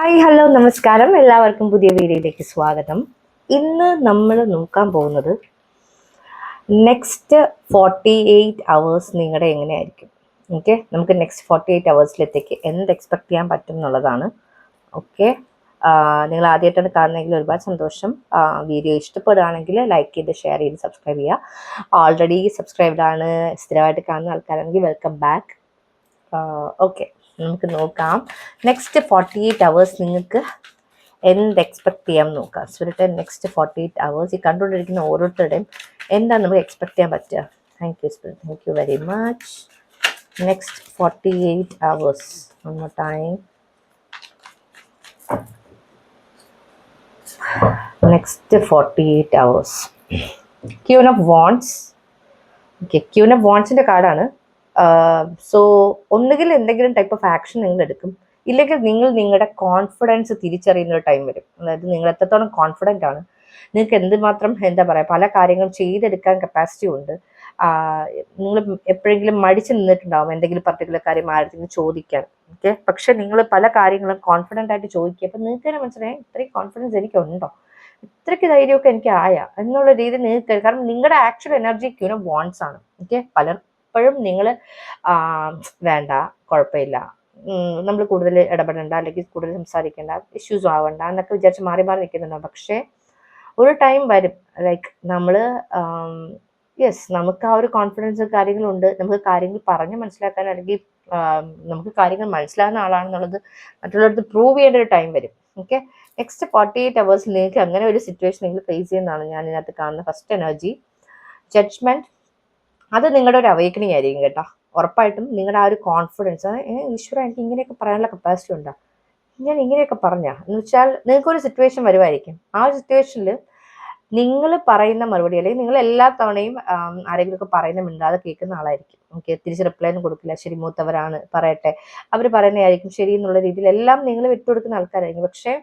Hi hello നമസ്കാരം. എല്ലാവർക്കും പുതിയ വീഡിയോയിലേക്ക് സ്വാഗതം. ഇന്ന് നമ്മൾ നോക്കാൻ പോകുന്നത് നെക്സ്റ്റ് ഫോർട്ടി എയ്റ്റ് അവേഴ്സ് നിങ്ങളുടെ എങ്ങനെയായിരിക്കും? ഓക്കെ നമുക്ക് നെക്സ്റ്റ് ഫോർട്ടി എയ്റ്റ് അവേഴ്സിലെത്തേക്ക് എന്ത് എക്സ്പെക്ട് ചെയ്യാൻ പറ്റും എന്നുള്ളതാണ്. ഓക്കെ നിങ്ങൾ ആദ്യമായിട്ടാണ് കാണുന്നതെങ്കിൽ ഒരുപാട് സന്തോഷം. വീഡിയോ ഇഷ്ടപ്പെടുകയാണെങ്കിൽ ലൈക്ക് ചെയ്ത് ഷെയർ ചെയ്ത് സബ്സ്ക്രൈബ് ചെയ്യുക. ഓൾറെഡി സബ്സ്ക്രൈബ്ഡ് ആണ് സ്ഥിരമായിട്ട് കാണുന്ന ആൾക്കാരാണെങ്കിൽ വെൽക്കം ബാക്ക് ഓക്കെ നമുക്ക് നോക്കാം. നെക്സ്റ്റ് ഫോർട്ടി എയ്റ്റ് അവേഴ്സ് നിങ്ങൾക്ക് എന്ത് എക്സ്പെക്ട് ചെയ്യാൻ നോക്കാം. സുരട്ടെ നെക്സ്റ്റ് ഫോർട്ടി എയ്റ്റ് അവേഴ്സ് ഈ കണ്ടുകൊണ്ടിരിക്കുന്ന ഓരോരുത്തരുടെയും എന്താണ് നമുക്ക് എക്സ്പെക്ട് ചെയ്യാൻ പറ്റുക? Thank you spirit thank you very much next forty eight hours more time next forty eight hours queen of wands okay queen of വോൺസിന്റെ കാർഡാണ് സോ ഒന്നുകിൽ എന്തെങ്കിലും ടൈപ്പ് ഓഫ് ആക്ഷൻ നിങ്ങൾ എടുക്കും ഇല്ലെങ്കിൽ നിങ്ങൾ നിങ്ങളുടെ കോൺഫിഡൻസ് തിരിച്ചറിയുന്ന ഒരു ടൈം വരും. അതായത് നിങ്ങൾ എത്രത്തോളം കോൺഫിഡന്റ് ആണ്. നിങ്ങൾക്ക് എന്തുമാത്രം എന്താ പറയുക പല കാര്യങ്ങളും ചെയ്തെടുക്കാൻ കപ്പാസിറ്റി ഉണ്ട്. നിങ്ങൾ എപ്പോഴെങ്കിലും മടിച്ചു നിന്നിട്ടുണ്ടാവും എന്തെങ്കിലും പർട്ടിക്കുലർ കാര്യം ആരെങ്കിലും ചോദിക്കാൻ. ഓക്കെ പക്ഷെ നിങ്ങൾ പല കാര്യങ്ങളും കോൺഫിഡന്റ് ആയിട്ട് ചോദിക്കുക അപ്പം നിങ്ങൾക്ക് തന്നെ മനസ്സിലായി ഇത്രയും കോൺഫിഡൻസ് എനിക്കുണ്ടോ? ഇത്രയ്ക്ക് ധൈര്യമൊക്കെ എനിക്ക് ആയ എന്നുള്ള രീതി നിങ്ങൾക്ക് കാരണം നിങ്ങളുടെ ആക്ച്വൽ എനർജി ക്യൂനോ വോൺസ് ആണ്. ഓക്കെ പലപ്പോഴും നിങ്ങൾ വേണ്ട കുഴപ്പമില്ല. നമ്മൾ കൂടുതൽ ഇടപെടേണ്ട അല്ലെങ്കിൽ കൂടുതൽ സംസാരിക്കേണ്ട ഇഷ്യൂസ് ആവണ്ട എന്നൊക്കെ വിചാരിച്ച് മാറി മാറി നിൽക്കുന്നുണ്ടാവും പക്ഷേ ഒരു ടൈം വരും. ലൈക്ക് നമ്മൾ യെസ് നമുക്ക് ആ ഒരു കോൺഫിഡൻസ് കാര്യങ്ങളുണ്ട് നമുക്ക് കാര്യങ്ങൾ പറഞ്ഞ് മനസ്സിലാക്കാൻ അല്ലെങ്കിൽ നമുക്ക് കാര്യങ്ങൾ മനസ്സിലാകുന്ന ആളാണെന്നുള്ളത് മറ്റുള്ളവർക്ക് പ്രൂവ് ചെയ്യേണ്ട ഒരു ടൈം വരും. ഓക്കെ നെക്സ്റ്റ് ഫോർട്ടി എയ്റ്റ് അവേഴ്സിൽ നിങ്ങൾക്ക് അങ്ങനെ ഒരു സിറ്റുവേഷൻ നിങ്ങൾ ഫേസ് ചെയ്യുന്നതാണ് ഞാൻ ഇതിനകത്ത് കാണുന്ന ഫസ്റ്റ് എനർജി ജഡ്ജ്മെന്റ് അത് നിങ്ങളുടെ ഒരു അവേക്കണിങ് ആയിരിക്കും കേട്ടോ. ഉറപ്പായിട്ടും നിങ്ങളുടെ ആ ഒരു കോൺഫിഡൻസ് ഈശ്വര എനിക്ക് ഇങ്ങനെയൊക്കെ പറയാനുള്ള കപ്പാസിറ്റി ഉണ്ടോ? ഞാൻ ഇങ്ങനെയൊക്കെ പറഞ്ഞാ? എന്ന് വെച്ചാൽ നിങ്ങൾക്കൊരു സിറ്റുവേഷൻ വരുമായിരിക്കും. ആ ഒരു സിറ്റുവേഷനിൽ നിങ്ങൾ പറയുന്ന മറുപടി അല്ലെങ്കിൽ നിങ്ങൾ എല്ലാ തവണയും ആരെങ്കിലുമൊക്കെ പറയുന്ന മിണ്ടാതെ കേൾക്കുന്ന ആളായിരിക്കും. ഓക്കെ തിരിച്ച് റിപ്ലൈ ഒന്നും കൊടുക്കില്ല. ശരി മൂത്തവരാണ് പറയട്ടെ. അവർ പറയുന്നതായിരിക്കും ശരി എന്നുള്ള രീതിയിൽ എല്ലാം നിങ്ങൾ വിട്ടുകൊടുക്കുന്ന ആൾക്കാരായിരിക്കും. പക്ഷേ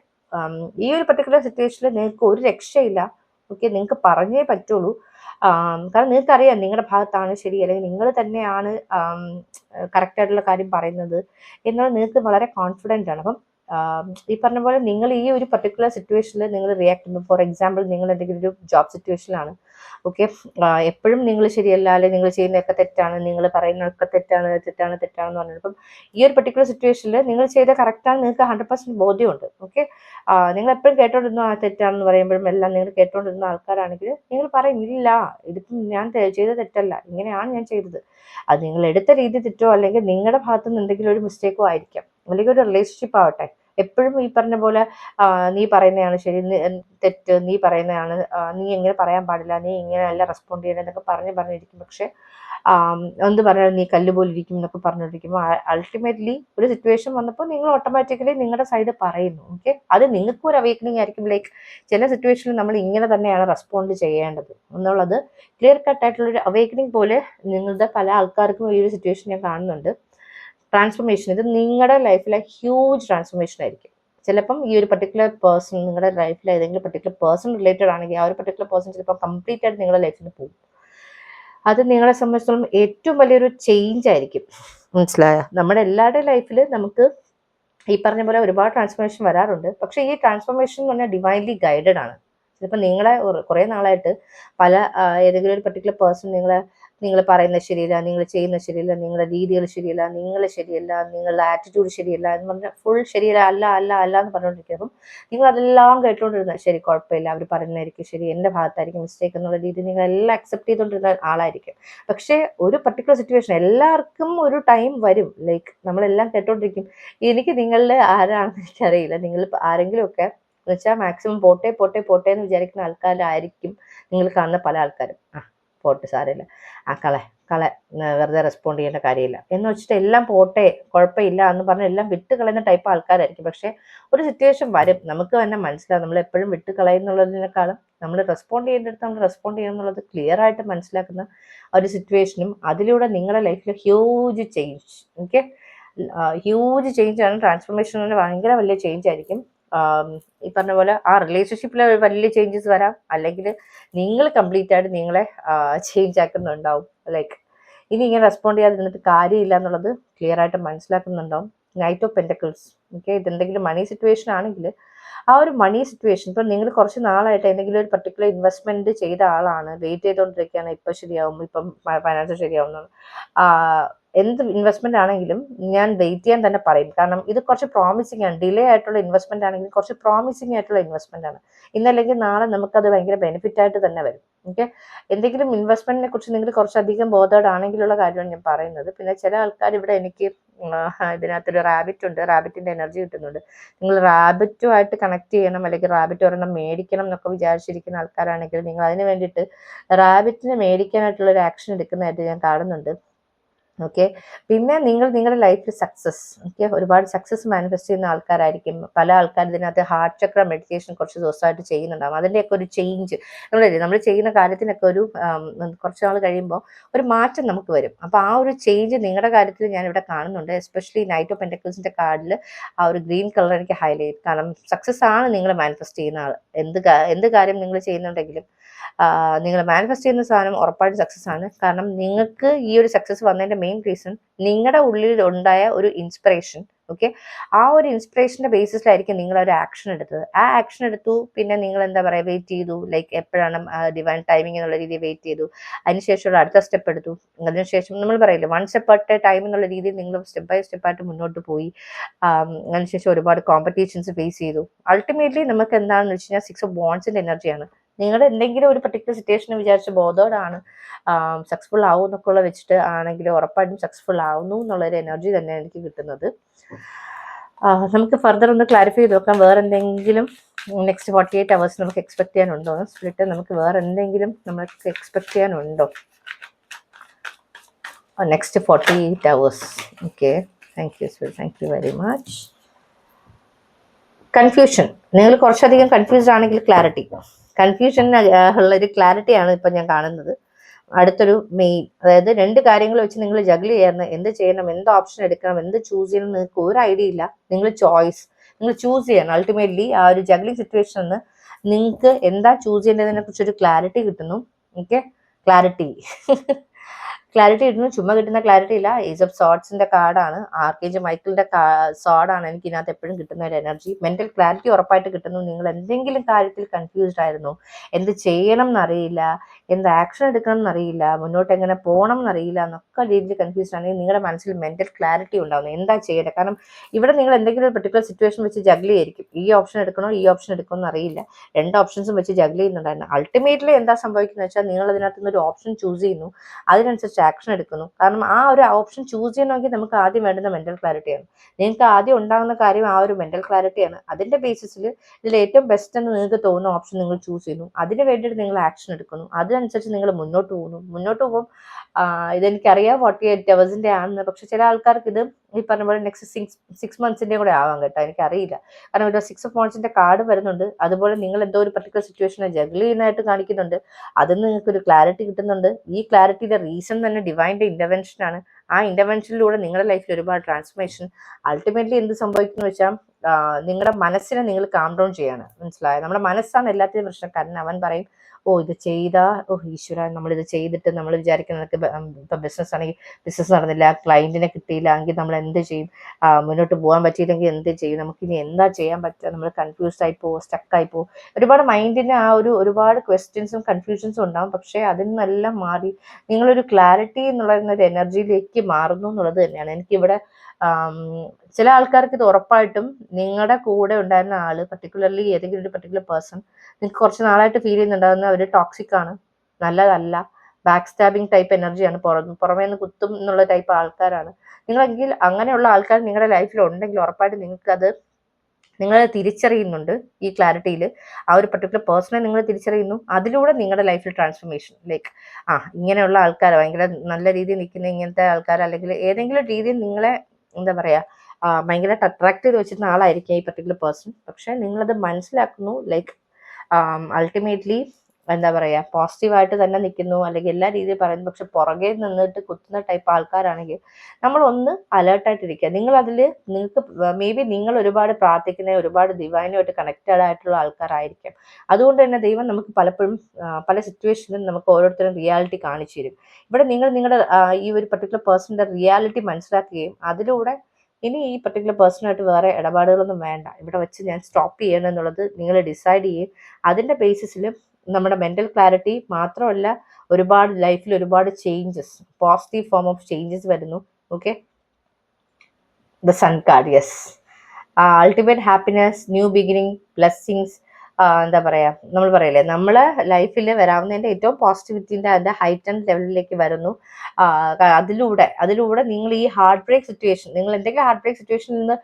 ഈ ഒരു പർട്ടിക്കുലർ സിറ്റുവേഷനിൽ നിങ്ങൾക്ക് ഒരു രക്ഷയില്ല. ഓക്കെ നിങ്ങൾക്ക് പറഞ്ഞേ പറ്റുള്ളൂ. കാരണം നിങ്ങൾക്കറിയാം നിങ്ങളുടെ ഭാഗത്താണ് ശരി അല്ലെങ്കിൽ നിങ്ങൾ തന്നെയാണ് കറക്റ്റായിട്ടുള്ള കാര്യം പറയുന്നത്. എന്നാൽ നിങ്ങൾക്ക് വളരെ കോൺഫിഡന്റ് ആണ്. അപ്പം ഈ പറഞ്ഞ പോലെ നിങ്ങൾ ഈ ഒരു പർട്ടിക്കുലർ സിറ്റുവേഷനിൽ നിങ്ങൾ റിയാക്ട് ചെയ്യുമ്പോൾ ഫോർ എക്സാമ്പിൾ നിങ്ങൾ എന്തെങ്കിലും ഒരു ജോബ് സിറ്റുവേഷനിലാണ് ഓക്കെ എപ്പോഴും നിങ്ങൾ ശരിയല്ല അല്ലെങ്കിൽ നിങ്ങൾ ചെയ്യുന്നതൊക്കെ തെറ്റാണ് നിങ്ങൾ പറയുന്നതൊക്കെ തെറ്റാണ് തെറ്റാണ് തെറ്റാണെന്ന് പറഞ്ഞപ്പം ഈ ഒരു പർട്ടിക്കുലർ സിറ്റുവേഷനിൽ നിങ്ങൾ ചെയ്ത കറക്റ്റാണ് നിങ്ങൾക്ക് ഹൺഡ്രഡ് പെർസെന്റ് ബോധ്യമുണ്ട്. ഓക്കെ നിങ്ങൾ എപ്പോഴും കേട്ടോണ്ടിരുന്ന ആ തെറ്റാണെന്ന് പറയുമ്പോഴും എല്ലാം നിങ്ങൾ കേട്ടോണ്ടിരുന്ന ആൾക്കാരാണെങ്കിൽ നിങ്ങൾ പറയും ഇല്ല ഇതിപ്പം ഞാൻ ചെയ്ത തെറ്റല്ല ഇങ്ങനെയാണ് ഞാൻ ചെയ്തത്. അത് നിങ്ങൾ എടുത്ത രീതി തെറ്റോ അല്ലെങ്കിൽ നിങ്ങളുടെ ഭാഗത്തുനിന്ന് എന്തെങ്കിലും ഒരു മിസ്റ്റേക്കോ ആയിരിക്കാം. അല്ലെങ്കിൽ ഒരു റിലേഷൻഷിപ്പ് ആവട്ടെ. എപ്പോഴും ഈ പറഞ്ഞ പോലെ നീ പറയുന്നതാണ് ശരി തെറ്റ് നീ പറയുന്നതാണ് നീ എങ്ങനെ പറയാൻ പാടില്ല നീ ഇങ്ങനെ അല്ല റെസ്പോണ്ട് ചെയ്യണം എന്നൊക്കെ പറഞ്ഞ് പറഞ്ഞിരിക്കും. പക്ഷെ എന്ത് പറഞ്ഞാൽ നീ കല്ല് പോലെ ഇരിക്കും എന്നൊക്കെ പറഞ്ഞിരിക്കുമ്പോൾ അൾട്ടിമേറ്റ്ലി ഒരു സിറ്റുവേഷൻ വന്നപ്പോൾ നിങ്ങൾ ഓട്ടോമാറ്റിക്കലി നിങ്ങളുടെ സൈഡ് പറയുന്നു. ഓക്കെ അത് നിങ്ങൾക്ക് ഒരു അവേക്കണിങ് ആയിരിക്കും. ലൈക്ക് ചില സിറ്റുവേഷനിൽ നമ്മൾ ഇങ്ങനെ തന്നെയാണ് റെസ്പോണ്ട് ചെയ്യേണ്ടത്. എന്നുള്ളത് ക്ലിയർ കട്ട് ആയിട്ടുള്ളൊരു അവേക്കനിങ് പോലെ നിങ്ങളുടെ പല ആൾക്കാർക്കും ഈ ഒരു സിറ്റുവേഷൻ ഞാൻ കാണുന്നുണ്ട്. ട്രാൻസ്ഫോർമേഷൻ ഇത് നിങ്ങളുടെ ലൈഫിലെ ഹ്യൂജ് ട്രാൻസ്ഫോർമേഷൻ ആയിരിക്കും. ചിലപ്പം ഈ ഒരു പർട്ടിക്കുലർ പേഴ്സൺ നിങ്ങളുടെ ലൈഫിൽ ഏതെങ്കിലും പർട്ടിക്കുലർ പേഴ്സൺ റിലേറ്റഡ് ആണെങ്കിൽ ആ ഒരു പർട്ടിക്കുലർ പേഴ്സൺ ചിലപ്പോൾ കംപ്ലീറ്റ് ആയിട്ട് നിങ്ങളുടെ ലൈഫിൽ നിന്ന് പോകും. അത് നിങ്ങളെ സംബന്ധിച്ചിടത്തോളം ഏറ്റവും വലിയൊരു ചേഞ്ച് ആയിരിക്കും. മനസ്സിലായ? നമ്മുടെ എല്ലാവരുടെയും ലൈഫിൽ നമുക്ക് ഈ പറഞ്ഞ പോലെ ഒരുപാട് ട്രാൻസ്ഫോർമേഷൻ വരാറുണ്ട്. പക്ഷേ ഈ ട്രാൻസ്ഫോർമേഷൻ എന്ന് പറഞ്ഞാൽ ഡിവൈൻലി ഗൈഡഡ് ആണ്. ചിലപ്പോൾ നിങ്ങളെ കുറേ നാളായിട്ട് പല ഏതെങ്കിലും ഒരു പർട്ടിക്കുലർ പേഴ്സൺ നിങ്ങളെ നിങ്ങൾ പറയുന്നത് ശരിയല്ല നിങ്ങൾ ചെയ്യുന്നത് ശരിയല്ല നിങ്ങളുടെ രീതികൾ ശരിയല്ല നിങ്ങൾ ശരിയല്ല നിങ്ങളുടെ ആറ്റിറ്റ്യൂഡ് ശരിയല്ല എന്ന് പറഞ്ഞാൽ ഫുൾ ശരിയല്ല അല്ല അല്ല അല്ല എന്ന് പറഞ്ഞുകൊണ്ടിരിക്കും നിങ്ങൾ അതെല്ലാം കേട്ടുകൊണ്ടിരുന്നത് ശരി കുഴപ്പമില്ല. അവർ പറയുന്നതായിരിക്കും ശരി എന്റെ ഭാഗത്തായിരിക്കും മിസ്റ്റേക്ക് എന്നുള്ള രീതി നിങ്ങൾ എല്ലാം അക്സെപ്റ്റ് ചെയ്തുകൊണ്ടിരുന്ന ആളായിരിക്കും. പക്ഷേ ഒരു പർട്ടിക്കുലർ സിറ്റുവേഷൻ എല്ലാവർക്കും ഒരു ടൈം വരും. ലൈക്ക് നമ്മളെല്ലാം കേട്ടോണ്ടിരിക്കും എനിക്ക് നിങ്ങളുടെ ആരാണെന്ന് എനിക്കറിയില്ല. നിങ്ങൾ ആരെങ്കിലുമൊക്കെ എന്ന് വെച്ചാൽ മാക്സിമം പോട്ടെ പോട്ടെ പോട്ടെ എന്ന് വിചാരിക്കുന്ന ആൾക്കാരായിരിക്കും നിങ്ങൾ കാണുന്ന പല ആൾക്കാരും. പോട്ടെ സാരമില്ല. ആ കളെ കളെ വെറുതെ റെസ്പോണ്ട് ചെയ്യേണ്ട കാര്യമില്ല. എന്ന് വെച്ചിട്ട് എല്ലാം പോട്ടെ കുഴപ്പമില്ല എന്ന് പറഞ്ഞ് എല്ലാം വിട്ട് കളയുന്ന ടൈപ്പ് ആൾക്കാരായിരിക്കും. പക്ഷേ ഒരു സിറ്റുവേഷൻ വരും. നമുക്ക് തന്നെ മനസ്സിലാവും. നമ്മൾ എപ്പോഴും വിട്ട് കളയുന്നുള്ളതിനേക്കാളും നമ്മൾ റെസ്പോണ്ട് ചെയ്യേണ്ടടുത്ത് നമ്മൾ റെസ്പോണ്ട് ചെയ്യണം എന്നുള്ളത് ക്ലിയർ ആയിട്ട് മനസ്സിലാക്കുന്ന ഒരു സിറ്റുവേഷനും അതിലൂടെ നിങ്ങളുടെ ലൈഫിൽ huge change okay huge change ആണ്. ട്രാൻസ്ഫോർമേഷൻ ഭയങ്കര വലിയ ചേഞ്ച് ആയിരിക്കും. ഈ പറഞ്ഞ പോലെ ആ റിലേഷൻഷിപ്പിൽ വലിയ ചേഞ്ചസ് വരാം. അല്ലെങ്കിൽ നിങ്ങൾ കംപ്ലീറ്റ് ആയിട്ട് നിങ്ങളെ ചേഞ്ച് ആക്കുന്നുണ്ടാവും. ലൈക്ക് ഇനി ഇങ്ങനെ റെസ്പോണ്ട് ചെയ്യാതെ നിന്നിട്ട് കാര്യമില്ല എന്നുള്ളത് ക്ലിയർ ആയിട്ട് മനസ്സിലാക്കുന്നുണ്ടാവും. നൈറ്റ് ഓഫ് പെന്റക്കിൾസ് ഓക്കെ ഇതെന്തെങ്കിലും മണി സിറ്റുവേഷൻ ആണെങ്കിൽ ആ ഒരു മണി സിറ്റുവേഷൻ ഇപ്പം നിങ്ങൾ കുറച്ച് നാളായിട്ട് എന്തെങ്കിലും ഒരു പർട്ടിക്കുലർ ഇൻവെസ്റ്റ്മെന്റ് ചെയ്ത ആളാണ്. വെയിറ്റ് ചെയ്തുകൊണ്ടിരിക്കുകയാണ് ഇപ്പം ശരിയാവും. ഇപ്പം ഫൈനാൻസ് ശരിയാവും എന്ത് ഇൻവെസ്റ്റ്മെന്റ് ആണെങ്കിലും ഞാൻ വെയിറ്റ് ചെയ്യാൻ തന്നെ പറയും. കാരണം ഇത് കുറച്ച് പ്രോമിസിങ് ആണ്. ഡിലേ ആയിട്ടുള്ള ഇൻവെസ്റ്റ്മെന്റ് ആണെങ്കിലും കുറച്ച് പ്രോമിസിങ് ആയിട്ടുള്ള ഇൻവെസ്റ്റ്മെന്റ് ആണ്. ഇന്നല്ലെങ്കിൽ നാളെ നമുക്കത് ഭയങ്കര ബെനിഫിറ്റ് ആയിട്ട് തന്നെ വരും. ഓക്കെ എന്തെങ്കിലും ഇൻവെസ്റ്റ്മെന്റിനെ കുറിച്ച് നിങ്ങൾ കുറച്ചധികം ബോധേഡ് ആണെങ്കിലുള്ള കാര്യമാണ് ഞാൻ പറയുന്നത്. പിന്നെ ചില ആൾക്കാർ ഇവിടെ എനിക്ക് ഇതിനകത്തൊരു റാബിറ്റ് ഉണ്ട്. റാബിറ്റിന്റെ എനർജി കിട്ടുന്നുണ്ട്. നിങ്ങൾ റാബിറ്റുമായിട്ട് കണക്ട് ചെയ്യണം. അല്ലെങ്കിൽ റാബിറ്റ് ഒരെണ്ണം മേടിക്കണം എന്നൊക്കെ വിചാരിച്ചിരിക്കുന്ന ആൾക്കാരാണെങ്കിൽ നിങ്ങൾ അതിന് വേണ്ടിയിട്ട് റാബിറ്റിനെ മേടിക്കാനായിട്ടുള്ള ഒരു ആക്ഷൻ എടുക്കുന്നതായിട്ട് ഞാൻ കാണുന്നുണ്ട്. ഓക്കെ പിന്നെ നിങ്ങൾ നിങ്ങളുടെ ലൈഫിൽ സക്സസ് ഓക്കെ ഒരുപാട് സക്സസ് മാനിഫെസ്റ്റ് ചെയ്യുന്ന ആൾക്കാരായിരിക്കും. പല ആൾക്കാർ ഇതിനകത്ത് ഹാർട്ട് ചക്ര മെഡിറ്റേഷൻ കുറച്ച് ദിവസമായിട്ട് ചെയ്യുന്നുണ്ടാകും അതിന്റെയൊക്കെ ഒരു ചേഞ്ച് നമ്മളല്ലേ? നമ്മൾ ചെയ്യുന്ന കാര്യത്തിനൊക്കെ ഒരു കുറച്ച് നാൾ കഴിയുമ്പോൾ ഒരു മാറ്റം നമുക്ക് വരും. അപ്പോൾ ആ ഒരു ചേഞ്ച് നിങ്ങളുടെ കാര്യത്തിൽ ഞാൻ ഇവിടെ കാണുന്നുണ്ട് എസ്പെഷ്യലി നൈറ്റ് ഓഫ് പെന്റക്കിൾസിന്റെ കാർഡിൽ ആ ഒരു ഗ്രീൻ കളർ എനിക്ക് ഹൈലൈറ്റ് കാരണം സക്സസ് ആണ് നിങ്ങൾ മാനിഫെസ്റ്റ് ചെയ്യുന്ന ആൾ എന്ത് എന്ത് കാര്യം നിങ്ങൾ ചെയ്യുന്നുണ്ടെങ്കിലും നിങ്ങൾ മാനിഫെസ്റ്റ് ചെയ്യുന്ന സാധനം ഉറപ്പായിട്ട് സക്സസ് ആണ്. കാരണം നിങ്ങൾക്ക് ഈ ഒരു സക്സസ് വന്നതിന്റെ മെയിൻ റീസൺ നിങ്ങളുടെ ഉള്ളിൽ ഉണ്ടായ ഒരു ഇൻസ്പിറേഷൻ ഓക്കെ ആ ഒരു ഇൻസ്പിറേഷന്റെ ബേസിസിലായിരിക്കും നിങ്ങൾ ഒരു ആക്ഷൻ എടുത്തത്. ആ ആക്ഷൻ എടുത്തു പിന്നെ നിങ്ങൾ എന്താ പറയുക വെയിറ്റ് ചെയ്തു. ലൈക്ക് എപ്പോഴാണ് ഡിവൈൻ ടൈമിംഗ് എന്നുള്ള രീതിയിൽ വെയിറ്റ് ചെയ്തു. അതിനുശേഷമുള്ള അടുത്ത സ്റ്റെപ്പ് എടുത്തു. അതിനുശേഷം നമ്മൾ പറയില്ലേ വൺ സ്റ്റെപ്പ് അറ്റ് ടൈം എന്നുള്ള രീതിയിൽ നിങ്ങൾ സ്റ്റെപ്പ് ബൈ സ്റ്റെപ്പ് ആയിട്ട് മുന്നോട്ട് പോയി. അതിനുശേഷം ഒരുപാട് കോമ്പറ്റീഷൻസ് ഫേസ് ചെയ്തു. അൾട്ടിമേറ്റ്ലി നമുക്ക് എന്താണെന്ന് വെച്ച് കഴിഞ്ഞാൽ സിക്സ് ഓഫ് ബോൺസിന്റെ എനർജിയാണ് നിങ്ങൾ എന്തെങ്കിലും ഒരു പർട്ടിക്കുലർ സിറ്റുവേഷൻ വിചാരിച്ച് ബോധോടാണ് സക്സസ്ഫുൾ ആവും എന്നൊക്കെ ഉള്ള വെച്ചിട്ട് ആണെങ്കിൽ ഉറപ്പായിട്ടും സക്സസ്ഫുൾ ആവുന്നു എന്നുള്ളൊരു എനർജി തന്നെ എനിക്ക് കിട്ടുന്നത്. നമുക്ക് ഫർദർ ഒന്ന് ക്ലാരിഫൈ ചെയ്ത് നോക്കാം. വേറെ എന്തെങ്കിലും നെക്സ്റ്റ് ഫോർട്ടി എയ്റ്റ് അവേഴ്സ് നമുക്ക് എക്സ്പെക്ട് ചെയ്യാനുണ്ടോ? സ്പ്ലിറ്റ് നമുക്ക് വേറെ എന്തെങ്കിലും നമുക്ക് expect ചെയ്യാനുണ്ടോ? Next forty eight hours okay thank you sir thank you very much confusion നിങ്ങൾ കുറച്ചധികം കൺഫ്യൂസ്ഡ് ആണെങ്കിൽ ക്ലാരിറ്റി കൺഫ്യൂഷൻ ഉള്ള ഒരു ക്ലാരിറ്റിയാണ് ഇപ്പം ഞാൻ കാണുന്നത്. അടുത്തൊരു മെയിൻ അതായത് രണ്ട് കാര്യങ്ങൾ വെച്ച് നിങ്ങൾ ജഗിൾ ചെയ്യണം എന്ത് ചെയ്യണം എന്ത് ഓപ്ഷൻ എടുക്കണം എന്ത് ചൂസ് ചെയ്യണം നിങ്ങൾക്ക് ഒരു ഐഡിയ ഇല്ല. നിങ്ങൾ ചോയ്സ് നിങ്ങൾ ചൂസ് ചെയ്യണം. അൾട്ടിമേറ്റ്ലി ആ ഒരു ജഗ്ലിംഗ് സിറ്റുവേഷൻ നിന്ന് നിങ്ങൾക്ക് എന്താ ചൂസ് ചെയ്യേണ്ടതിനെ കുറിച്ചൊരു ക്ലാരിറ്റി കിട്ടുന്നു. ഓക്കെ ക്ലാരിറ്റി ക്ലാരിറ്റി കിട്ടുന്നു. ചുമ്മാ കിട്ടുന്ന ക്ലാരിറ്റി ഇല്ല. ഏജ് ഓഫ് സോട്ട്സിന്റെ കാർഡാണ് ആർ കെ ജി മൈക്കിളിന്റെ സോഡാണ് എനിക്ക് ഇതിനകത്ത് എപ്പോഴും കിട്ടുന്ന ഒരു എനർജി മെന്റൽ ക്ലാരിറ്റി ഉറപ്പായിട്ട് കിട്ടുന്നു. നിങ്ങൾ എന്തെങ്കിലും കാര്യത്തിൽ കൺഫ്യൂസ്ഡ് ആയിരുന്നു. എന്ത് ചെയ്യണം എന്നറിയില്ല. എന്ത് ആക്ഷൻ എടുക്കണം എന്നറിയില്ല മുന്നോട്ട് എങ്ങനെ പോകണം എന്നറിയില്ല എന്നൊക്കെ രീതിയിൽ കൺഫ്യൂസ്ഡ് ആണെങ്കിൽ നിങ്ങളുടെ മനസ്സിൽ മെന്റൽ ക്ലാരിറ്റി ഉണ്ടാവുന്നു. എന്താ ചെയ്യേണ്ടത്? കാരണം ഇവിടെ നിങ്ങൾ എന്തെങ്കിലും ഒരു പെർട്ടിക്കുലർ സിറ്റുവേഷൻ വെച്ച് ജഗ്ലി ആയിരിക്കും ഈ ഓപ്ഷൻ എടുക്കണോ ഈ ഓപ്ഷൻ എടുക്കണോ എന്നറിയില്ല. രണ്ട് ഓപ്ഷൻസും വെച്ച് ജഗ്ലി ചെയ്യുന്നുണ്ടായിരുന്നു. അൾട്ടിമേറ്റ്ലി എന്താ സംഭവിക്കുന്നത് വെച്ചാൽ നിങ്ങൾ അതിനകത്ത് നിന്ന് ഒരു ഓപ്ഷൻ ചൂസ് ചെയ്യുന്നു. അതിനനുസരിച്ച് ആക്ഷൻ എടുക്കുന്നു. കാരണം ആ ഒരു ഓപ്ഷൻ ചൂസ് ചെയ്യണമെങ്കിൽ നമുക്ക് ആദ്യം വേണ്ടുന്ന മെന്റൽ ക്ലാരിറ്റിയാണ് നിങ്ങൾക്ക് ആദ്യം ഉണ്ടാകുന്ന കാര്യം ആ ഒരു മെന്റൽ ക്ലാരിറ്റിയാണ് അതിന്റെ ബേസിസിൽ ഇതിൽ ഏറ്റവും ബെസ്റ്റ് എന്ന് നിങ്ങൾക്ക് തോന്നുന്ന ഓപ്ഷൻ നിങ്ങൾ ചൂസ് ചെയ്യുന്നു. അതിന് വേണ്ടിയിട്ട് നിങ്ങൾ ആക്ഷൻ എടുക്കുന്നു. അത് അതിനനുസരിച്ച് നിങ്ങൾ മുന്നോട്ട് പോകുന്നു. മുന്നോട്ട് പോകുമ്പോൾ ഇതെനിക്കറിയാം ഫോർട്ടി എയ്റ്റ് അവേഴ്സിന്റെ ആണെന്ന്. പക്ഷെ ചില ആൾക്കാർക്ക് ഇത് ഈ പറഞ്ഞ പോലെ നെക്സ്റ്റ് സിക്സ് സിക്സ് മന്ത്സിന്റെ കൂടെ ആവാം കേട്ടോ. എനിക്കറിയില്ല. കാരണം ഒരു സിക്സ് ഓഫ് കാർഡ് വരുന്നുണ്ട്. അതുപോലെ നിങ്ങൾ എന്തോ ഒരു പർട്ടിക്കുലർ സിറ്റുവേഷനെ ജഗിൾ ചെയ്യുന്നതായിട്ട് കാണിക്കുന്നുണ്ട്. അതിൽ നിങ്ങൾക്ക് ഒരു ക്ലാരിറ്റി കിട്ടുന്നുണ്ട്. ഈ ക്ലാരിറ്റിയുടെ റീസൺ തന്നെ ഡിവൈന്റെ ഇന്റർവെൻഷനാണ് ആ ഇന്റർവെൻഷനിലൂടെ നിങ്ങളുടെ ലൈഫിൽ ഒരുപാട് ട്രാൻസ്ഫോർമേഷൻ അൾട്ടിമേറ്റ്ലി എന്ത് സംഭവിക്കുന്നു വെച്ചാൽ നിങ്ങളുടെ മനസ്സിനെ നിങ്ങൾ കാം ഡൗൺ ചെയ്യാണ്. മനസ്സിലായത് നമ്മുടെ മനസ്സാണ് എല്ലാത്തിനും പ്രശ്നം. കാരണം അവൻ പറയും ഓ ഇത് ചെയ്താൽ ഓ ഈശ്വര നമ്മളിത് ചെയ്തിട്ട് നമ്മൾ വിചാരിക്കുന്നതൊക്കെ ഇപ്പം ബിസിനസ് ആണെങ്കിൽ ബിസിനസ് നടന്നില്ല ക്ലയന്റിനെ കിട്ടിയില്ല എങ്കിൽ നമ്മൾ എന്ത് ചെയ്യും? മുന്നോട്ട് പോകാൻ പറ്റിയില്ലെങ്കിൽ എന്ത് ചെയ്യും? നമുക്കിനി എന്താ ചെയ്യാൻ പറ്റുക? നമ്മൾ കൺഫ്യൂസ്ഡ് ആയി പോകും സ്റ്റക്കായി പോകും ഒരുപാട് മൈൻഡിന് ആ ഒരു ഒരുപാട് ക്വസ്റ്റ്യൻസും കൺഫ്യൂഷൻസും ഉണ്ടാവും. പക്ഷേ അതിൽ നിന്നെല്ലാം മാറി നിങ്ങളൊരു ക്ലാരിറ്റി എന്നുള്ള എനർജിയിലേക്ക് മാറുന്നു എന്നുള്ളത് തന്നെയാണ്. എനിക്കിവിടെ ചില ആൾക്കാർക്ക് ഇത് ഉറപ്പായിട്ടും നിങ്ങളുടെ കൂടെ ഉണ്ടായിരുന്ന ആൾ പർട്ടിക്കുലർലി ഏതെങ്കിലും ഒരു പർട്ടിക്കുലർ പേഴ്സൺ നിങ്ങൾക്ക് കുറച്ച് നാളായിട്ട് ഫീൽ ചെയ്യുന്നുണ്ടാകുന്ന അവർ ടോക്സിക് ആണ്. നല്ലതല്ല. ബാക്ക് സ്റ്റാബിങ് ടൈപ്പ് എനർജിയാണ് പുറം പുറമേ നിന്ന് കുത്തും എന്നുള്ള ടൈപ്പ് ആൾക്കാരാണ്. നിങ്ങളെങ്കിൽ അങ്ങനെയുള്ള ആൾക്കാർ നിങ്ങളുടെ ലൈഫിൽ ഉണ്ടെങ്കിൽ ഉറപ്പായിട്ടും നിങ്ങൾക്കത് നിങ്ങൾ തിരിച്ചറിയുന്നുണ്ട് ഈ ക്ലാരിറ്റിയിൽ ആ ഒരു പർട്ടിക്കുലർ പേഴ്സണെ നിങ്ങൾ തിരിച്ചറിയുന്നു. അതിലൂടെ നിങ്ങളുടെ ലൈഫിൽ ട്രാൻസ്ഫർമേഷൻ ലൈക്ക് ആ ഇങ്ങനെയുള്ള ആൾക്കാർ ഭയങ്കര നല്ല രീതിയിൽ നിൽക്കുന്ന ഇങ്ങനത്തെ ആൾക്കാർ അല്ലെങ്കിൽ ഏതെങ്കിലും രീതിയിൽ നിങ്ങളെ എന്താ പറയുക ഭയങ്കരമായിട്ട് അട്രാക്ട് ചെയ്ത് വെച്ചിരുന്ന ആളായിരിക്കും ഈ പർട്ടിക്കുലർ പേഴ്സൺ പക്ഷേ നിങ്ങളത് മനസ്സിലാക്കുന്നു ലൈക്ക് അൾട്ടിമേറ്റ്ലി എന്താ പറയുക പോസിറ്റീവായിട്ട് തന്നെ നിൽക്കുന്നു അല്ലെങ്കിൽ എല്ലാ രീതിയിൽ പറയുന്നു. പക്ഷെ പുറകെ നിന്നിട്ട് കുത്തുന്ന ടൈപ്പ് ആൾക്കാരാണെങ്കിൽ നമ്മൾ ഒന്ന് അലേർട്ടായിട്ടിരിക്കുക നിങ്ങൾ അതിൽ നിങ്ങൾക്ക് മേ ബി നിങ്ങൾ ഒരുപാട് പ്രാർത്ഥിക്കുന്ന ഒരുപാട് ദിവൈനുമായിട്ട് കണക്റ്റഡ് ആയിട്ടുള്ള ആൾക്കാരായിരിക്കും. അതുകൊണ്ട് തന്നെ ദൈവം നമുക്ക് പലപ്പോഴും പല സിറ്റുവേഷനിലും നമുക്ക് ഓരോരുത്തരും റിയാലിറ്റി കാണിച്ചു തരും. ഇവിടെ നിങ്ങൾ നിങ്ങളുടെ ഈ ഒരു പർട്ടിക്കുലർ പേഴ്സണിന്റെ റിയാലിറ്റി മനസ്സിലാക്കുകയും അതിലൂടെ ഇനി ഈ പർട്ടിക്കുലർ പേഴ്സണായിട്ട് വേറെ ഇടപാടുകളൊന്നും വേണ്ട. ഇവിടെ വെച്ച് ഞാൻ സ്റ്റോപ്പ് ചെയ്യണം എന്നുള്ളത് നിങ്ങൾ ഡിസൈഡ് ചെയ്യും. അതിന്റെ ബേസിസിൽ നമ്മുടെ മെന്റൽ ക്ലാരിറ്റി മാത്രമല്ല ഒരുപാട് ലൈഫിൽ ഒരുപാട് changes positive form of changes വരുന്നു. Okay the sun card yes ultimate happiness new beginning blessings എന്താ പറയുക നമ്മൾ പറയില്ലേ നമ്മൾ ലൈഫിൽ വരാവുന്നതിന്റെ ഏറ്റവും പോസിറ്റിവിറ്റിന്റെ അതിന്റെ ഹൈറ്റ് ആൻഡ് ലെവലിലേക്ക് വരുന്നു അതിലൂടെ അതിലൂടെ നിങ്ങൾ ഈ ഹാർട്ട് ബ്രേക്ക് സിറ്റുവേഷൻ നിങ്ങൾ എന്തെങ്കിലും ഹാർട്ട് ബ്രേക്ക് സിറ്റുവേഷനിൽ നിന്ന്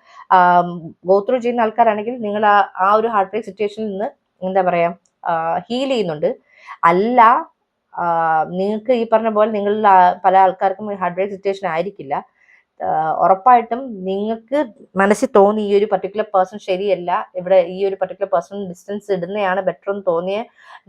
ഗോ ത്രൂ ചെയ്യുന്ന ആൾക്കാരാണെങ്കിൽ നിങ്ങൾ ആ ഒരു ഹാർട്ട് ബ്രേക്ക് സിറ്റുവേഷനിൽ നിന്ന് എന്താ പറയുക ഹീൽ ചെയ്യുന്നുണ്ട്. അല്ല നിങ്ങൾക്ക് ഈ പറഞ്ഞ പോലെ നിങ്ങൾ പല ആൾക്കാർക്കും ഹാർഡ് ബ്രേക്ക് സിറ്റുവേഷൻ ആയിരിക്കില്ല. ഉറപ്പായിട്ടും നിങ്ങൾക്ക് മനസ്സിൽ തോന്നി ഈ ഒരു പർട്ടിക്കുലർ പേഴ്സൺ ശരിയല്ല. ഇവിടെ ഈ ഒരു പർട്ടിക്കുലർ പേഴ്സൺ ഡിസ്റ്റൻസ് ഇടുന്നതാണ് ബെറ്റർ എന്ന് തോന്നിയ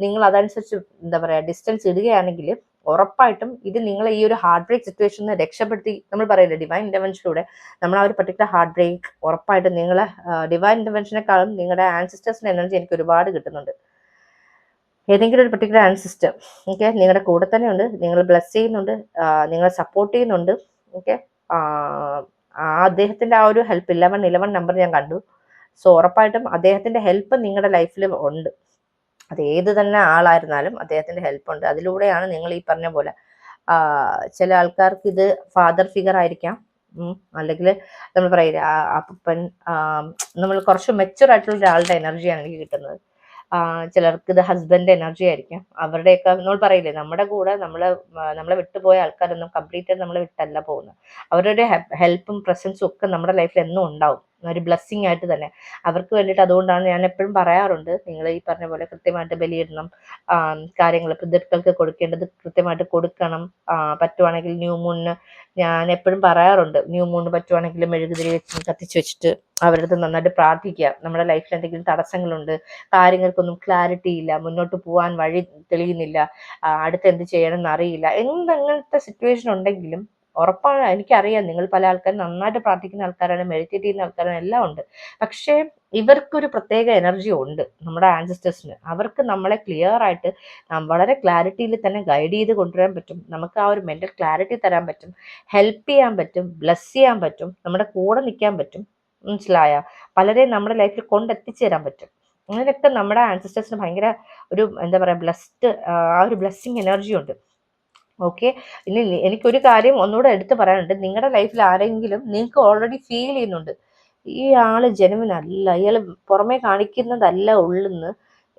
നിങ്ങൾ അതനുസരിച്ച് എന്താ പറയുക ഡിസ്റ്റൻസ് ഇടുകയാണെങ്കിൽ ഉറപ്പായിട്ടും ഇത് നിങ്ങളെ ഈ ഒരു ഹാർഡ് ബ്രേക്ക് സിറ്റുവേഷനിൽ നിന്ന് രക്ഷപ്പെടുത്തി. നമ്മൾ പറയില്ല ഡിവൈൻ ഇന്റർവെൻഷനിലൂടെ നമ്മൾ ആ ഒരു പർട്ടിക്കുലർ ഹാർഡ് ബ്രേക്ക് ഉറപ്പായിട്ടും നിങ്ങളെ ഡിവൈൻ ഇന്റർവെൻഷനെക്കാളും നിങ്ങളുടെ ആൻസിസ്റ്റേഴ്സിന്റെ എനർജി എനിക്ക് ഒരുപാട് കിട്ടുന്നുണ്ട്. ഏതെങ്കിലും ഒരു പെർട്ടിക്കുലർ ആൻസിസ്റ്റർ ഓക്കെ നിങ്ങളുടെ കൂടെ തന്നെ ഉണ്ട് നിങ്ങൾ ബ്ലസ് ചെയ്യുന്നുണ്ട് നിങ്ങൾ സപ്പോർട്ട് ചെയ്യുന്നുണ്ട് ഓക്കെ അദ്ദേഹത്തിന്റെ ആ ഒരു ഹെൽപ്പ് ഇലവൻ ഇലവൻ നമ്പർ ഞാൻ കണ്ടു. സോ ഉറപ്പായിട്ടും അദ്ദേഹത്തിന്റെ ഹെൽപ്പ് നിങ്ങളുടെ ലൈഫിൽ ഉണ്ട്. അത് ഏത് തന്നെ ആളായിരുന്നാലും അദ്ദേഹത്തിന്റെ ഹെൽപ്പ് ഉണ്ട്. അതിലൂടെയാണ് നിങ്ങൾ ഈ പറഞ്ഞ പോലെ ചില ആൾക്കാർക്ക് ഇത് ഫാദർ ഫിഗർ ആയിരിക്കാം അല്ലെങ്കിൽ നമ്മൾ പറയില്ല അപ്പൻ നമ്മൾ കുറച്ച് മെച്ചുവർ ആയിട്ടുള്ള ഒരാളുടെ എനർജിയാണ് എനിക്ക് കിട്ടുന്നത്. ചിലർക്ക് ഇത് ഹസ്ബൻഡ് എനർജി ആയിരിക്കാം. അവരുടെയൊക്കെ നമ്മൾ പറയില്ലേ നമ്മുടെ കൂടെ നമ്മളെ നമ്മളെ വിട്ടുപോയ ആൾക്കാരൊന്നും കംപ്ലീറ്റ് നമ്മളെ വിട്ടല്ല പോകുന്നത്. അവരുടെ ഹെൽപ്പും പ്രസൻസും ഒക്കെ നമ്മുടെ ലൈഫിൽ എന്നും ഉണ്ടാവും. ഒരു ബ്ലെസ്സിങ് ആയിട്ട് തന്നെ. അവർക്ക് വേണ്ടിയിട്ട് അതുകൊണ്ടാണ് ഞാൻ എപ്പോഴും പറയാറുണ്ട് നിങ്ങൾ ഈ പറഞ്ഞ പോലെ കൃത്യമായിട്ട് ബലിയിടണം കാര്യങ്ങൾ പിതൃക്കൾക്ക് കൊടുക്കേണ്ടത് കൃത്യമായിട്ട് കൊടുക്കണം പറ്റുവാണെങ്കിൽ ന്യൂ മൂണിന് ഞാൻ എപ്പോഴും പറയാറുണ്ട് ന്യൂ മൂണിന് പറ്റുവാണെങ്കിൽ മെഴുകുതിരി വെച്ച് കത്തിച്ച് വെച്ചിട്ട് അവരുടെ അടുത്ത് നന്നായിട്ട് പ്രാർത്ഥിക്കുക. നമ്മുടെ ലൈഫിൽ എന്തെങ്കിലും തടസ്സങ്ങളുണ്ട് കാര്യങ്ങൾക്കൊന്നും ക്ലാരിറ്റി ഇല്ല മുന്നോട്ട് പോകാൻ വഴി തെളിയുന്നില്ല അടുത്ത് എന്ത് ചെയ്യണം എന്നറിയില്ല എന്തെങ്ങനത്തെ സിറ്റുവേഷൻ ഉണ്ടെങ്കിലും ഉറപ്പാണ്. എനിക്കറിയാം നിങ്ങൾ പല ആൾക്കാരും നന്നായിട്ട് പ്രാർത്ഥിക്കുന്ന ആൾക്കാരാണ് മെഡിറ്റേറ്റ് ചെയ്യുന്ന ആൾക്കാരാണ് എല്ലാം ഉണ്ട്. പക്ഷേ ഇവർക്കൊരു പ്രത്യേക എനർജി ഉണ്ട് നമ്മുടെ ആൻസിസ്റ്റേഴ്സിന് അവർക്ക് നമ്മളെ ക്ലിയർ ആയിട്ട് വളരെ ക്ലാരിറ്റിയിൽ തന്നെ ഗൈഡ് ചെയ്ത് കൊണ്ടുവരാൻ പറ്റും. നമുക്ക് ആ ഒരു മെന്റൽ ക്ലാരിറ്റി തരാൻ പറ്റും. ഹെൽപ്പ് ചെയ്യാൻ പറ്റും. ബ്ലെസ് ചെയ്യാൻ പറ്റും. നമ്മുടെ കൂടെ നിൽക്കാൻ പറ്റും. മനസ്സിലായ? പലരെയും നമ്മുടെ ലൈഫിൽ കൊണ്ടെത്തിച്ചേരാൻ പറ്റും. അങ്ങനെയൊക്കെ നമ്മുടെ ആൻസിസ്റ്റേഴ്സിന് ഭയങ്കര ഒരു എന്താ പറയുക ബ്ലസ്ഡ് ആ ഒരു ബ്ലെസ്സിങ് എനർജി ഉണ്ട്. ഓക്കെ. ഇനി എനിക്കൊരു കാര്യം ഒന്നുകൂടെ എടുത്തു പറയാനുണ്ട്. നിങ്ങളുടെ ലൈഫിൽ ആരെങ്കിലും നിങ്ങൾക്ക് ഓൾറെഡി ഫീൽ ചെയ്യുന്നുണ്ട്. ഈ ആൾ ജനുവിനല്ല ഇയാൾ പുറമേ കാണിക്കുന്നതല്ല ഉള്ളെന്ന്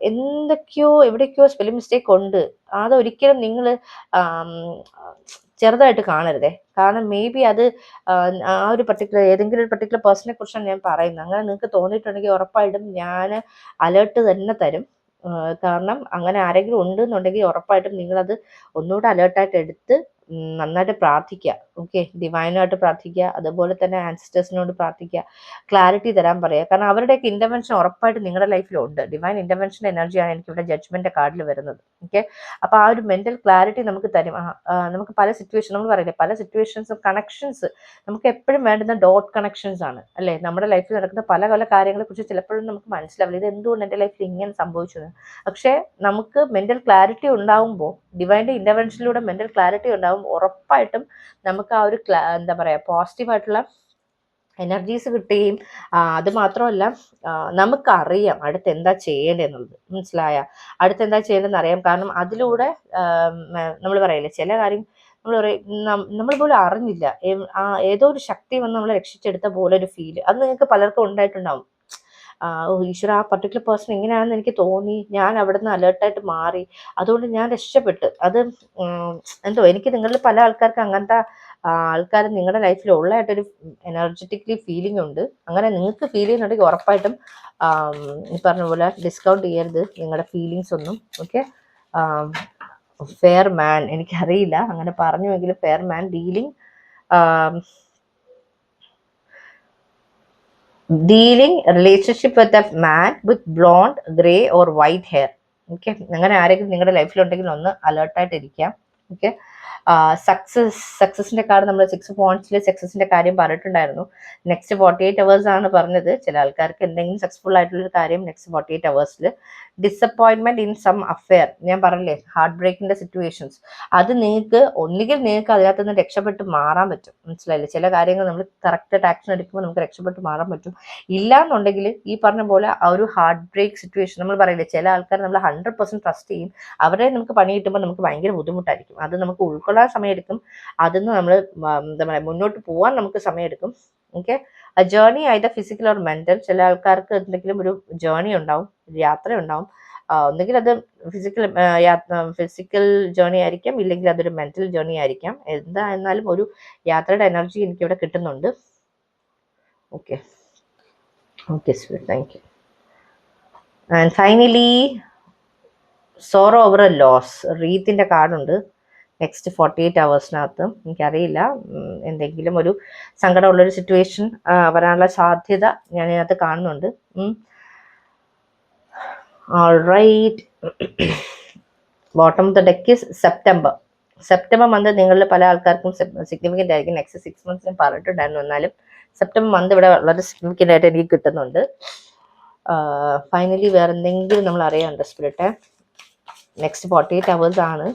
എന്തൊക്കെയോ എവിടേക്കോ സ്പെല്ലിംഗ് മിസ്റ്റേക്ക് ഉണ്ട്. അതൊരിക്കലും നിങ്ങൾ ചെറുതായിട്ട് കാണരുതേ. കാരണം മേ ബി അത് ആ, ഒരു പർട്ടിക്കുലർ ഏതെങ്കിലും ഒരു പർട്ടിക്കുലർ പേഴ്സണെ കുറിച്ചാണ് ഞാൻ പറയുന്നത്. അങ്ങനെ നിങ്ങൾക്ക് തോന്നിയിട്ടുണ്ടെങ്കിൽ ഉറപ്പായിട്ടും ഞാൻ അലേർട്ട് തന്നെ തരും. കാരണം അങ്ങനെ ആരെങ്കിലും ഉണ്ടെന്നുണ്ടെങ്കിൽ ഉറപ്പായിട്ടും നിങ്ങളത് ഒന്നുകൂടെ അലേർട്ടായിട്ട് എടുത്ത് നന്നായിട്ട് പ്രാർത്ഥിക്കുക. ഓക്കെ ഡിവൈനായിട്ട് പ്രാർത്ഥിക്കുക. അതുപോലെ തന്നെ ആൻസിസ്റ്റേഴ്സിനോട് പ്രാർത്ഥിക്കുക. ക്ലാരിറ്റി തരാൻ പറയുക. കാരണം അവരുടെയൊക്കെ ഇന്റർവെൻഷൻ ഉറപ്പായിട്ട് നിങ്ങളുടെ ലൈഫിലുണ്ട് ഡിവൈൻ ഇന്റർവെൻഷൻ എനർജിയാണ് എനിക്ക് ഇവിടെ ജഡ്ജ്മെന്റ് കാർഡിൽ വരുന്നത്. ഓക്കെ അപ്പോൾ ആ ഒരു മെന്റൽ ക്ലാരിറ്റി നമുക്ക് തരും. നമുക്ക് പല സിറ്റുവേഷൻ നമ്മൾ പറയില്ലേ പല സിറ്റുവേഷൻസും കണക്ഷൻസ് നമുക്ക് എപ്പോഴും വേണ്ടുന്ന ഡോട്ട് കണക്ഷൻസ് ആണ്. അല്ലേ? നമ്മുടെ ലൈഫിൽ നടക്കുന്ന പല പല കാര്യങ്ങളെക്കുറിച്ച് ചിലപ്പോഴും നമുക്ക് മനസ്സിലാവില്ല. ഇത് എന്തുകൊണ്ട് എന്റെ ലൈഫിൽ ഇങ്ങനെ സംഭവിച്ചു പക്ഷേ നമുക്ക് മെന്റൽ ക്ലാരിറ്റി ഉണ്ടാവുമ്പോൾ ഡിവൈന്റെ ഇന്റർവെൻഷനിലൂടെ മെന്റൽ ക്ലാരിറ്റി ഉണ്ടാകുമ്പോൾ ഉറപ്പായിട്ടും നമുക്ക് ആ ഒരു എന്താ പറയുക പോസിറ്റീവായിട്ടുള്ള എനർജീസ് കിട്ടുകയും അത് മാത്രമല്ല നമുക്കറിയാം അടുത്ത് എന്താ ചെയ്യേണ്ടതെന്നുള്ളത്. മനസ്സിലായ? അടുത്ത് എന്താ ചെയ്യേണ്ടതെന്ന് അറിയാം. കാരണം അതിലൂടെ നമ്മൾ പറയില്ലേ ചില കാര്യം നമ്മൾ നമ്മൾ പോലും അറിഞ്ഞില്ല. ഏതോ ഒരു ശക്തി വന്ന് നമ്മളെ രക്ഷിച്ചെടുത്ത പോലെ ഒരു ഫീൽ അത് നിങ്ങൾക്ക് പലർക്കും ഉണ്ടായിട്ടുണ്ടാവും. ഈശ്വര ആ പർട്ടിക്കുലർ പേഴ്സൺ ഇങ്ങനെയാണെന്ന് എനിക്ക് തോന്നി. ഞാൻ അവിടെ നിന്ന് അലേർട്ടായിട്ട് മാറി. അതുകൊണ്ട് ഞാൻ രക്ഷപ്പെട്ട്. അത് എന്തോ എനിക്ക് നിങ്ങളിൽ പല ആൾക്കാർക്ക് അങ്ങനത്തെ ആൾക്കാർ നിങ്ങളുടെ ലൈഫിൽ ഉള്ളതായിട്ടൊരു എനർജറ്റിക്കലി ഫീലിംഗ് ഉണ്ട്. അങ്ങനെ നിങ്ങൾക്ക് ഫീൽ ചെയ്യുന്നുണ്ടെങ്കിൽ ഉറപ്പായിട്ടും ഈ പറഞ്ഞ പോലെ ഡിസ്കൗണ്ട് ചെയ്യരുത്. നിങ്ങളുടെ ഫീലിങ്സ് ഒന്നും ഓക്കെ ഫെയർ മാൻ എനിക്കറിയില്ല. അങ്ങനെ പറഞ്ഞുവെങ്കിലും fair man dealing dealing relationship with a man with blond grey or white hair okay അങ്ങനെ ആരെങ്കിലും നിങ്ങളുടെ ലൈഫിൽ ഉണ്ടെങ്കിൽ ഒന്ന് അലേർട്ടായിട്ട് ഇരിക്കാം ഓക്കെ സക്സസ് സക്സസിന്റെ കാർഡ് നമ്മൾ സിക്സ് പോയിന്റ്സിൽ സക്സസിന്റെ കാര്യം പറഞ്ഞിട്ടുണ്ടായിരുന്നു. നെക്സ്റ്റ് ഫോർട്ടി എയ്റ്റ് അവേഴ്സ് ആണ് പറഞ്ഞത്. ചില ആൾക്കാർക്ക് എന്തെങ്കിലും സക്സസ്ഫുൾ ആയിട്ടുള്ള കാര്യം നെക്സ്റ്റ് ഫോർട്ടി എയ്റ്റ് അവേഴ്സിൽ ഡിസപ്പോയിൻമെന്റ് ഇൻ സം അഫെയർ ഞാൻ പറഞ്ഞില്ലേ ഹാർട്ട് ബ്രേക്കിന്റെ സിറ്റുവേഷൻസ് അത് നിങ്ങൾക്ക് ഒന്നുകിൽ നിങ്ങൾക്ക് അതിനകത്ത് നിന്ന് രക്ഷപ്പെട്ട് മാറാൻ പറ്റും. മനസ്സിലായില്ലേ? ചില കാര്യങ്ങൾ നമ്മൾ കറക്റ്റായിട്ട് ആക്ഷൻ എടുക്കുമ്പോൾ നമുക്ക് രക്ഷപ്പെട്ട് മാറാൻ പറ്റും. ഇല്ല എന്നുണ്ടെങ്കിൽ ഈ പറഞ്ഞ പോലെ ആ ഒരു ഹാർട്ട് ബ്രേക്ക് സിറ്റുവേഷൻ നമ്മൾ പറയില്ലേ ചില ആൾക്കാർ നമ്മൾ ഹൺഡ്രഡ് പെർസെന്റ് ട്രസ്റ്റ് ചെയ്യും. അവരെ നമുക്ക് പണി കിട്ടുമ്പോൾ നമുക്ക് ഭയങ്കര ബുദ്ധിമുട്ടായിരിക്കും. അത് നമുക്ക് ഉൾക്കൊള്ളാൻ സമയമെടുക്കും. അതിന്ന് നമ്മൾ എന്താ പറയുക മുന്നോട്ട് പോകാൻ നമുക്ക് സമയമെടുക്കും. ഓക്കെ ആ ജേർണി ആയിട്ട് ഫിസിക്കൽ ഓർ മെന്റൽ ചില ആൾക്കാർക്ക് എന്തെങ്കിലും ഒരു ജേർണി ഉണ്ടാവും ഒരു യാത്ര ഉണ്ടാവും. ഒന്നുകിൽ അത് ഫിസിക്കൽ ഫിസിക്കൽ ജേർണി ആയിരിക്കാം ഇല്ലെങ്കിൽ അതൊരു മെന്റൽ ജേർണി ആയിരിക്കാം. എന്താ എന്നാലും ഒരു യാത്രയുടെ എനർജി എനിക്കിവിടെ കിട്ടുന്നുണ്ട്. Okay okay sweet thank you and finally sorrow over a loss റീത്തിന്റെ കാർഡുണ്ട് നെക്സ്റ്റ് ഫോർട്ടി എയ്റ്റ് അവേഴ്സിനകത്ത് എനിക്കറിയില്ല. എന്തെങ്കിലും ഒരു സങ്കടമുള്ളൊരു സിറ്റുവേഷൻ വരാനുള്ള സാധ്യത ഞാൻ ഇതിനകത്ത് കാണുന്നുണ്ട്. Bottom of the deck September September month നിങ്ങളിൽ പല ആൾക്കാർക്കും സിഗ്നിഫിക്കന്റ് ആയിരിക്കും. നെക്സ്റ്റ് സിക്സ് മന്ത്സിന് പറഞ്ഞിട്ടുണ്ടായിരുന്നു എന്നാലും സെപ്റ്റംബർ മന്ത് ഇവിടെ വളരെ സിഗ്നിഫിക്കന്റ് ആയിട്ട് എനിക്ക് കിട്ടുന്നുണ്ട്. ഫൈനലി വേറെ എന്തെങ്കിലും നമ്മൾ അറിയാനുണ്ട്? Spirit next forty eight hours ആണ്.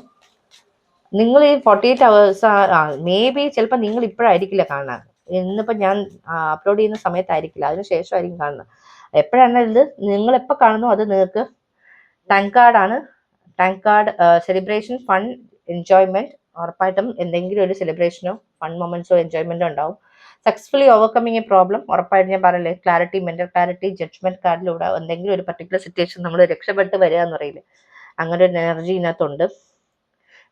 നിങ്ങൾ ഈ forty eight hours may be ചിലപ്പോൾ നിങ്ങൾ ഇപ്പോഴായിരിക്കില്ല കാണാൻ ഇന്നിപ്പോൾ ഞാൻ അപ്ലോഡ് ചെയ്യുന്ന സമയത്തായിരിക്കില്ല. അതിന് ശേഷമായിരിക്കും കാണുന്നത് എപ്പോഴാണ് ഇത്? നിങ്ങൾ എപ്പോൾ കാണുന്നു? അത് നിങ്ങൾക്ക് ടാങ്ക് കാർഡാണ് tank card celebration fun enjoyment ഉറപ്പായിട്ടും എന്തെങ്കിലും ഒരു സെലിബ്രേഷനോ ഫൺ മൊമെന്റ്സോ എൻജോയ്മെന്റോ ഉണ്ടാവും. സക്സസ്ഫുള്ളി ഓവർകമ്മിങ് എ പ്രോബ്ലം ഉറപ്പായിട്ട് ഞാൻ പറയില്ലേ ക്ലാരിറ്റി മെന്റൽ ക്ലാരിറ്റി ജഡ്ജ്മെന്റ് കാർഡിലൂടെ എന്തെങ്കിലും ഒരു പർട്ടിക്കുലർ സിറ്റുവേഷൻ നമ്മൾ രക്ഷപ്പെട്ട് വരിക എന്ന് പറയില്ലേ. അങ്ങനെ ഒരു എനർജി ഇതിനകത്തുണ്ട്.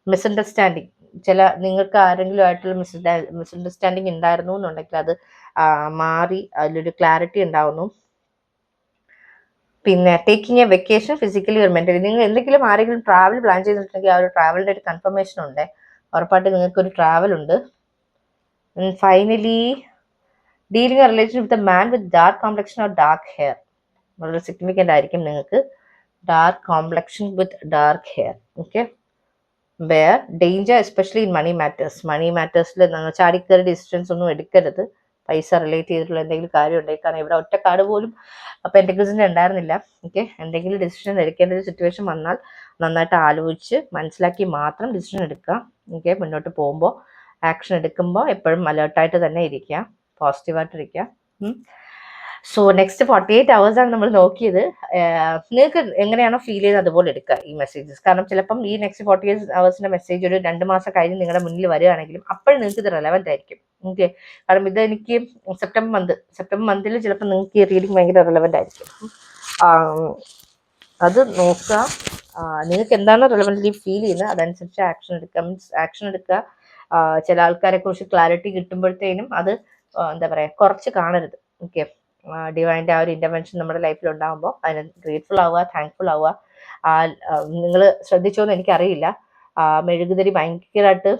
മിസ്അണ്ടർസ്റ്റാൻഡിങ് ചില നിങ്ങൾക്ക് ആരെങ്കിലും ആയിട്ടുള്ള മിസ് മിസ്അണ്ടർസ്റ്റാൻഡിങ് ഉണ്ടായിരുന്നു എന്നുണ്ടെങ്കിൽ അത് മാറി അതിലൊരു ക്ലാരിറ്റി ഉണ്ടാവുന്നു. പിന്നെ ടേക്കിംഗ് എ വെക്കേഷൻ ഫിസിക്കലി ഒരു മെന്റലി നിങ്ങൾ എന്തെങ്കിലും ആരെങ്കിലും ട്രാവൽ പ്ലാൻ ചെയ്തിട്ടുണ്ടെങ്കിൽ ആ ഒരു ട്രാവലിന്റെ ഒരു കൺഫർമേഷൻ ഉണ്ട്. ഉറപ്പായിട്ട് നിങ്ങൾക്കൊരു ട്രാവൽ ഉണ്ട്. Finally dealing a relation with a man with dark complexion or dark hair വളരെ സിഗ്നിഫിക്കന്റ് ആയിരിക്കും നിങ്ങൾക്ക് dark complexion with dark hair okay where danger especially in money matters money മാറ്റേഴ്സിൽ നിങ്ങൾ ചാടിക്കയറി ഡിസ്റ്റൻസ് ഒന്നും എടുക്കരുത്. പൈസ റിലേറ്റ് ചെയ്തിട്ടുള്ള എന്തെങ്കിലും കാര്യം ഉണ്ടെങ്കിൽ കാരണം ഇവിടെ ഒറ്റ കാർഡ് പോലും പെന്റിക്കിൾസിന്റെ ഉണ്ടായിരുന്നില്ല. ഓക്കെ എന്തെങ്കിലും ഡിസിഷൻ എടുക്കേണ്ട ഒരു സിറ്റുവേഷൻ വന്നാൽ നന്നായിട്ട് ആലോചിച്ച് മനസ്സിലാക്കി മാത്രം ഡിസിഷൻ എടുക്കുക. ഓക്കെ മുന്നോട്ട് പോകുമ്പോൾ ആക്ഷൻ എടുക്കുമ്പോൾ എപ്പോഴും അലേർട്ടായിട്ട് തന്നെ ഇരിക്കുക. പോസിറ്റീവായിട്ട് ഇരിക്കുക സോ നെക്സ്റ്റ് ഫോർട്ടി എയ്റ്റ് ആണ് നമ്മൾ നോക്കിയത്. നിങ്ങൾക്ക് എങ്ങനെയാണോ ഫീൽ ചെയ്ത് അതുപോലെ എടുക്കുക ഈ മെസ്സേജസ് കാരണം ചിലപ്പം ഈ നെക്സ്റ്റ് ഫോർട്ടി എയ്റ്റ് അവേഴ്സിന്റെ മെസ്സേജ് ഒരു രണ്ട് മാസം കഴിഞ്ഞ് നിങ്ങളുടെ മുന്നിൽ വരികയാണെങ്കിലും അപ്പോഴും നിങ്ങൾക്ക് ഇത് റെലവെന്റ് ആയിരിക്കും. ഓക്കെ കാരണം ഇത് എനിക്ക് സെപ്റ്റംബർ മന്ത് സെപ്റ്റംബർ മന്തിൽ ചിലപ്പോൾ നിങ്ങൾക്ക് ഈ റീഡിങ് ഭയങ്കര റെലവെന്റ് ആയിരിക്കും. അത് നോക്കുക. നിങ്ങൾക്ക് എന്താണ് റെലവെന്റ്ലി ഫീൽ ചെയ്യുന്നത് അതനുസരിച്ച് ആക്ഷൻ എടുക്കുക. മീൻസ് ആക്ഷൻ എടുക്കുക. ചില ആൾക്കാരെ കുറിച്ച് ക്ലാരിറ്റി കിട്ടുമ്പോഴത്തേനും അത് എന്താ പറയുക കുറച്ച് കാണരുത്. ഓക്കെ ഡിവൈന്റെ ആ ഒരു ഇന്റർവെൻഷൻ നമ്മുടെ ലൈഫിൽ ഉണ്ടാകുമ്പോൾ അതിന് ഗ്രേറ്റ്ഫുൾ ആവുക താങ്ക്ഫുൾ ആവുക. നിങ്ങൾ ശ്രദ്ധിച്ചോ എന്ന് എനിക്കറിയില്ല. മെഴുകുതിരി ഭയങ്കരമായിട്ട്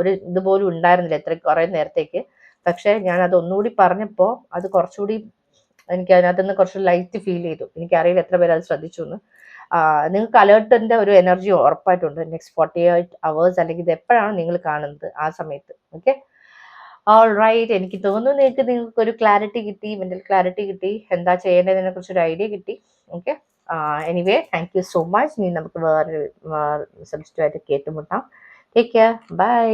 ഒരു ഇതുപോലും ഉണ്ടായിരുന്നില്ല എത്ര കുറേ നേരത്തേക്ക്. പക്ഷേ ഞാൻ അത് ഒന്നുകൂടി പറഞ്ഞപ്പോൾ അത് കുറച്ചുകൂടി എനിക്ക് അതിനകത്ത് നിന്ന് കുറച്ച് ലൈറ്റ് ഫീൽ ചെയ്തു. എനിക്കറിയില്ല എത്ര പേര് അത് ശ്രദ്ധിച്ചു എന്ന് നിങ്ങൾക്ക് അലേർട്ടിന്റെ ഒരു എനർജി ഉറപ്പായിട്ടുണ്ട്. നെക്സ്റ്റ് ഫോർട്ടി എയ്റ്റ് അവേഴ്സ് അല്ലെങ്കിൽ ഇത് എപ്പോഴാണ് നിങ്ങൾ കാണുന്നത് ആ സമയത്ത്. ഓക്കെ ഓൾ റൈറ്റ് എനിക്ക് തോന്നുന്നു നിങ്ങൾക്ക് നിങ്ങൾക്ക് ഒരു ക്ലാരിറ്റി കിട്ടി മെന്റൽ ക്ലാരിറ്റി കിട്ടി. എന്താ ചെയ്യേണ്ടതിനെ കുറിച്ച് ഒരു ഐഡിയ കിട്ടി okay anyway thank you so much ഇനി നമുക്ക് വേറൊരു സബ്ജക്റ്റുമായിട്ട് കേട്ടുമുട്ടാം. Take care bye